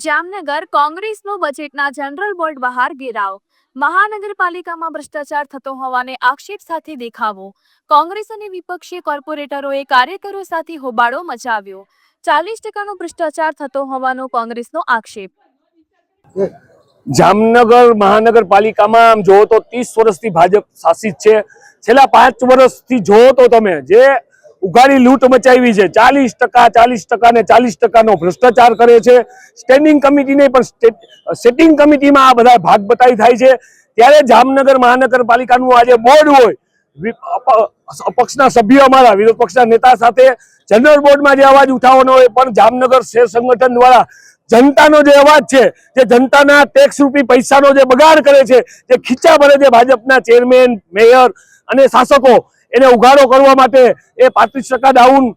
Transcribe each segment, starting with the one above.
જામનગર કોંગ્રેસનો બજેટના general board બહાર ઘેરાવ. મહાનગરપાલિકામાં ભ્રષ્ટાચાર થતો હોવાને આક્ષેપ સાથે દેખાવો. કોંગ્રેસ અને વિપક્ષી કોર્પોરેટરોએ કાર્યકરો સાથે હોબાળો મચાવ્યો. ચાલીસ ટકાનો ભ્રષ્ટાચાર થતો હોવાનો કોંગ્રેસનો આક્ષેપ. જામનગર મહાનગરપાલિકામાં આમ જોવો તો ત્રીસ વર્ષથી ભાજપ શાસિત છે. છેલ્લા પાંચ વર્ષથી જોવો તો તમે, જે ઉઘાડી લૂંટ મચાવી છે. ચાલીસ ટકા ચાલીસ ટકા ને ચાલીસ ટકાનો ભ્રષ્ટાચાર કરે છે. સ્ટેન્ડિંગ કમિટી નહીં પણ સેટિંગ કમિટીમાં આ બધા ભાગ બતાવી થાય છે. ત્યારે જામનગર મહાનગરપાલિકાનું આજે બોર્ડ હોય. અપક્ષના સભ્યો અમારા વિરોધ પક્ષના નેતા સાથે જનરલ બોર્ડમાં જે અવાજ ઉઠાવવાનો હોય, પણ જામનગર શેર સંગઠન દ્વારા જનતાનો જે અવાજ છે, જે જનતાના ટેક્સ રૂપી પૈસાનો જે બગાડ કરે છે, જે ખીચા ભરે છે ભાજપના ચેરમેન મેયર અને શાસકો એને ઉઘાડો કરવા માટે એ પાંત્રીસ ટકા ડાઉન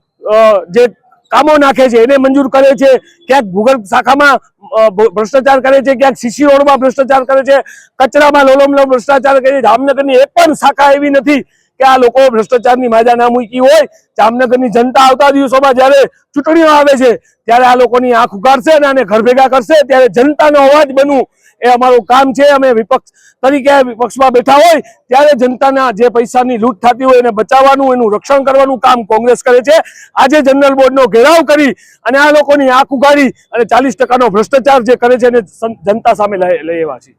જે કામો નાખે છે, એને મંજૂર કરે છે. ક્યાંક ભૂગર્ભ શાખામાં ભ્રષ્ટાચાર કરે છે, ક્યાંક સીસી રોડમાં ભ્રષ્ટાચાર કરે છે, કચરામાં લોલમલો ભ્રષ્ટાચાર કરે છે. જામનગરની એક પણ શાખા એવી નથી કે આ લોકો ભ્રષ્ટાચારની માજા ના મૂકી હોય, જામનગરની જનતા આવતા દિવસોમાં જ્યારે ચૂંટણીઓ આવે છે, ત્યારે આ લોકોની આંખ ઉગાડશે અને આને ઘર ભેગા કરશે, ત્યારે જનતાનો અવાજ બનવું એ અમારું કામ છે. અમે વિપક્ષ તરીકે વિપક્ષમાં બેઠા હોય, ત્યારે જનતાના જે પૈસાની લૂંટ થતી હોય એને બચાવવાનું, એનું રક્ષણ કરવાનું કામ કોંગ્રેસ કરે છે. આજે જનરલ બોર્ડનો ઘેરાવ કરી અને આ લોકોની આંખ ઉગાડી અને ચાલીસ ટકાનો ભ્રષ્ટાચાર જે કરે છે એને જનતા સામે લઈ આવ્યા છે.